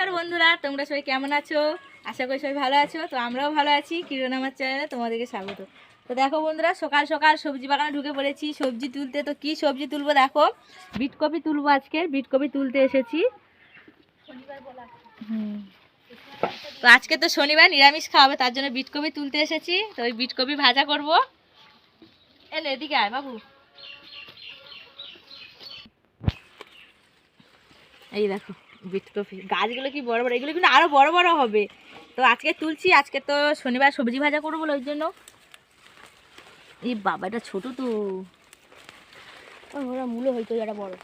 নমস্কার বন্ধুরা, তোমরা সবাই কেমন আছো? আশা করি সবাই ভালো আছো। তো আমরাও ভালো আছি, কিরণ আমার চ্যানেলে তোমাদেরকে স্বাগত। তো দেখো বন্ধুরা, সকাল সকাল সবজি বাগানে ঢুকে পড়েছি। সবজি তুলতে তো কি সবজি তুলবো দেখো। বিটকপি তুলবো আজকে বিটকপি তুলতে এসেছি। তো আজকে তো শনিবার, নিরামিষ খাওয়াবে, তার জন্য বিটকপি তুলতে এসেছি। তো ওই বিটকপি ভাজা করব। এনে এদিকে আয় বাবু। এই দেখো। বিটকপি গাছগুলো কি বড় বড়? এগুলো কিন্তু আরও বড় বড় হবে। তো আজকে তুলছি, আজকে তো শনিবার সবজি ভাজা করব ওই জন্য। এই বাবা, এটা ছোট তো। ওরা মূলো হয়তো এটা বড়।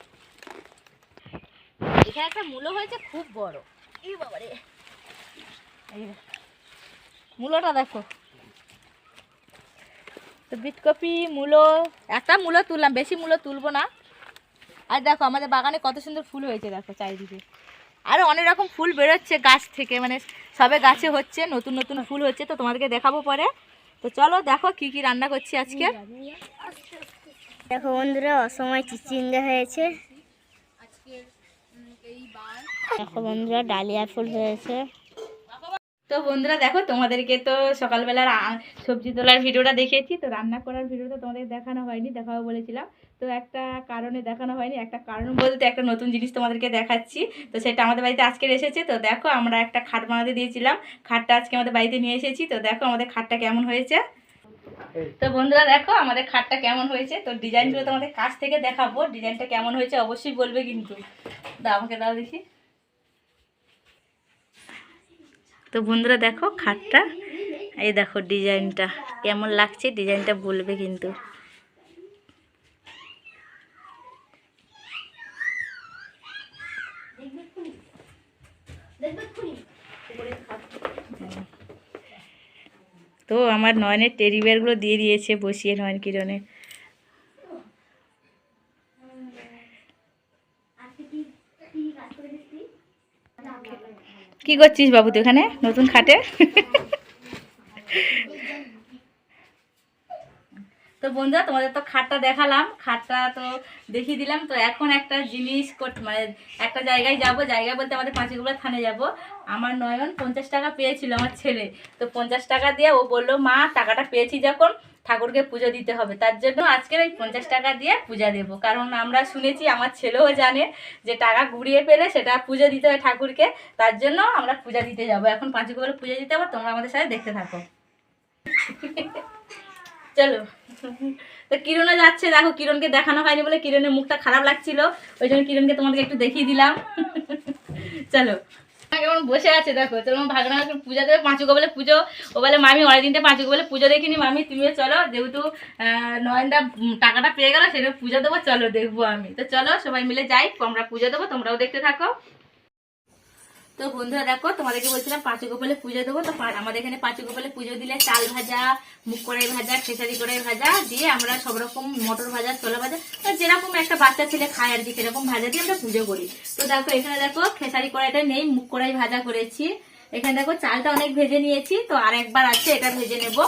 এখানে একটা মূলো হয়েছে, খুব বড়। এই বাবা রে। মূলোটা দেখো। তো বিটকপি মূলো, একটা মূলো তুললাম, বেশি মূলো তুলবো না। আর দেখো আমাদের বাগানে কত সুন্দর ফুল হয়েছে দেখো চারিদিকে। আরও অনেক রকম ফুল বেরোচ্ছে গাছ থেকে মানে সবে গাছে হচ্ছে নতুন নতুন ফুল হচ্ছে তো তোমাদেরকে দেখাবো পরে। তো চলো দেখো কি কি রান্না করছি আজকে। দেখো বন্ধুরা অসময় চিচিঙ্গা হয়েছে। দেখো বন্ধুরা ডালিয়া ফুল হয়েছে। তো বন্ধুরা দেখো, তোমাদেরকে তো সকালবেলার সবজি তোলার ভিডিওটা দেখিয়েছি, তো রান্না করার ভিডিওটা তোমাদের দেখানো হয়নি, দেখাবো বলেছিলাম। তো একটা কারণে দেখানো হয়নি, একটা কারণ বলতে একটা নতুন জিনিস তোমাদেরকে দেখাচ্ছি, তো সেটা আমাদের বাড়িতে আজকে এসেছে। তো দেখো, আমরা একটা খাট বানাতে দিয়েছিলাম, খাটটা আজকে আমাদের বাড়িতে নিয়ে এসেছি, তো দেখো আমাদের খাটটা কেমন হয়েছে। তো বন্ধুরা দেখো, আমাদের খাটটা কেমন হয়েছে, তো ডিজাইনগুলো তোমাদের কাছ থেকে দেখাবো, ডিজাইনটা কেমন হয়েছে অবশ্যই বলবে কিন্তু। আমাকে দাও দেখি। তো বন্ধুরা দেখো খাটটা, এই দেখো ডিজাইনটা, কেমন লাগছে ডিজাইনটা বলবে কিন্তু। তো আমার নয়নের টেডি বিয়ারগুলো দিয়ে দিয়েছে বসিয়ে নয়ন কিরণে কি করছিস বাবু তুই এখানে? নতুন খাটে? তো বন্ধুরা, তোমাদের তো খাটটা দেখালাম। খাটটা তো দেখিয়ে দিলাম। তো এখন একটা জিনিস করতে মানে একটা জায়গায় যাব। জায়গা বলতে আমাদের পাঁচিগুলো থানে যাব। আমার নয়ন পঞ্চাশ টাকা পেয়েছিল আমার ছেলে। তো পঞ্চাশ টাকা দিয়ে ও বলল, মা, টাকাটা পেয়েছি যখন ঠাকুরকে পুজো দিতে হবে। তার জন্য আজকের ওই পঞ্চাশ টাকা দিয়ে পূজা দেবো। কারণ আমরা শুনেছি, আমার ছেলেও জানে যে টাকা ঘুরিয়ে পেলে সেটা পুজো দিতে হয় ঠাকুরকে। তার জন্য আমরা পূজা দিতে যাব। এখন পাঁচ পাঁচিগুলো পুজো দিতে হবে, তোমরা আমাদের সাথে দেখতে থাকো। চলো। তো কিরণও যাচ্ছে, দেখো কিরণকে দেখানো হয়নি বলে কিরণের মুখটা খারাপ লাগছিল। ওই জন্য কিরণকে তোমাদেরকে একটু দেখিয়ে দিলাম। চলো। কেমন বসে আছে, দেখো, চলো ভাগনা পূজা দেবে, পাঁচু বলে পুজো। ও বলে, মামি, অনেক দিনটা পাঁচু বলে পুজো দেখিনি, মামি, তুমিও চলো, যেহেতু নয়নদা টাকাটা পেয়ে গেলো সেটা পুজো দেবো, চলো দেখব আমি। তো চলো, সবাই মিলে যাই, আমরা পুজো দেবো, তোমরাও দেখতে থাকো। তো বন্ধুরা দেখো, তোমাদেরকে বলছিলাম পাঁচু গোপালে পুজো দেবো, তো আমাদের এখানে পাঁচু গোপালে পুজো দিলে চাল ভাজা মুখ কড়াই ভাজা, খেসারি কড়াই ভাজা দিয়ে আমরা সব রকম মটর ভাজা, ছোলা ভাজা যেরকম একটা বাচ্চা ছেলে খায় আর কি, সেরকম ভাজা দিয়ে আমরা পুজো করি। তো দেখো, এখানে দেখো, খেসারি কড়াইটা নেই মুখ কড়াই ভাজা করেছি। এখানে দেখো চালটা অনেক ভেজে নিয়েছি, তো আর একবার আছে, এটা ভেজে নেব।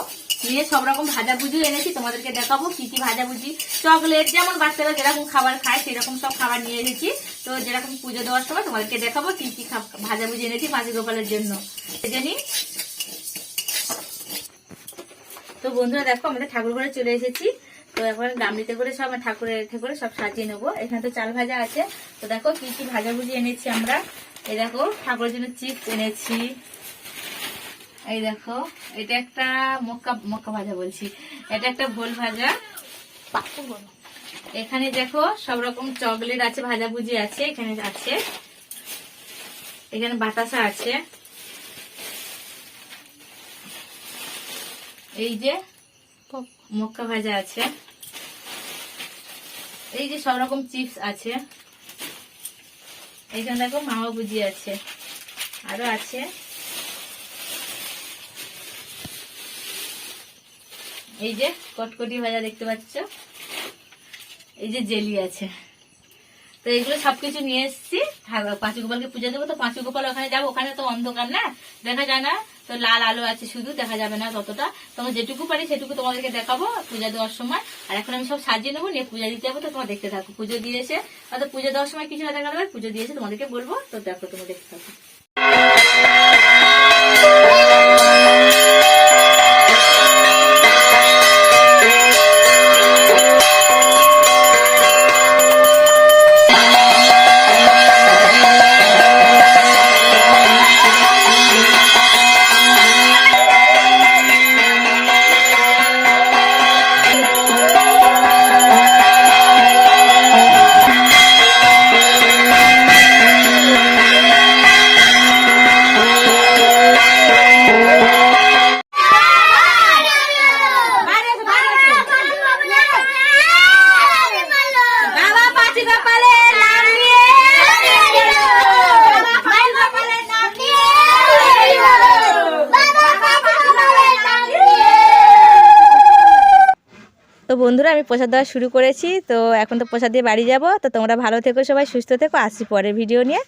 নিয়ে সব রকম ভাজা ভুজি এনেছি, তোমাদেরকে দেখাবো কি কি ভাজা ভুজি। চকলেট যেমন বাচ্চারা যেরকম খাবার খায়, সেরকম সব খাবার নিয়ে এসেছি। তো যেরকম পুজো দেওয়ার সময় তোমাদেরকে দেখাবো কি কি খা- ভাজা ভুজি এনেছি পাঁচি গোপালের জন্য। ভেজে নিই। তো বন্ধুরা দেখো আমাদের ঠাকুর ঘরে চলে এসেছি। তো এখন গামলিতে করে সব ঠাকুরের করে সব সাজিয়ে নেব। এখানে তো চাল ভাজা আছে। তো দেখো কি কি ভাজা ভুজি এনেছি আমরা। এই দেখো ঠাকুরের জন্য চিপস এনেছি। এই দেখো এটা একটা মক্কা মক্কা ভাজা বলছি। এটা একটা ভোল ভাজা। এখানে দেখো সব রকম চকলেট আছে ভাজা ভুজি আছে এখানে আছে। এখানে বাতাসা আছে। এই যে মক্কা ভাজা আছে। এই যে সব রকম চিপস আছে। এখানে দেখো মাওয়া বুঝি আছে। আরও আছে। এই যে কটকটি ভাজা দেখতে পাচ্ছ? এই যে জেলি আছে। তো এগুলো সবকিছু নিয়ে এসেছি। পাঁচু গোপালকে পুজো দেবো। তো পাঁচু গোপাল ওখানে যাব। ওখানে তো অন্ধকার না? দেখা যায় না? তো লাল আলো আছে শুধু, দেখা যাবে না ততটা। তোমার যেটুকু পারি সেটুকু তোমাদেরকে দেখাবো পূজা দেওয়ার সময়। আর এখন আমি সব সাজিয়ে নেব, নিয়ে পূজা দিতে যাব। তো তোমার দেখতে থাকো। পুজো দিয়ে এসে, হয়তো পুজো দেওয়ার সময় কিছু না দেখা যাবে পুজো দিয়েছে তোমাদেরকে বলব। তো দেখো, তোমার দেখতে থাকো। বন্ধুরা, আমি প্রসাদ দেওয়া শুরু করেছি। তো এখন তো প্রসাদ দিয়ে বাড়ি যাব। তো তোমরা ভালো থেকো সবাই, সুস্থ থেকো। আসি পরে ভিডিও নিয়ে।